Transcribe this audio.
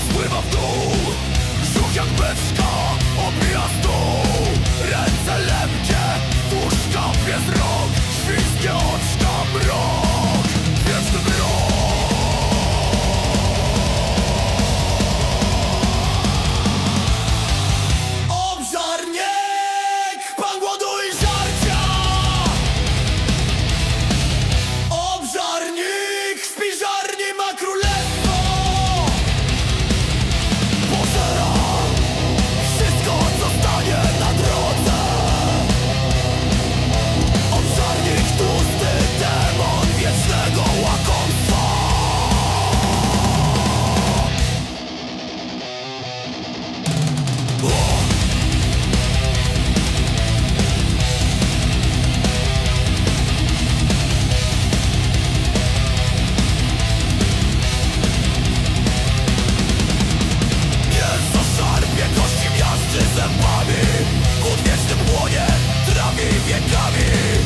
spływa w dół. Brzuch jak każdym płonie trawi wiekami.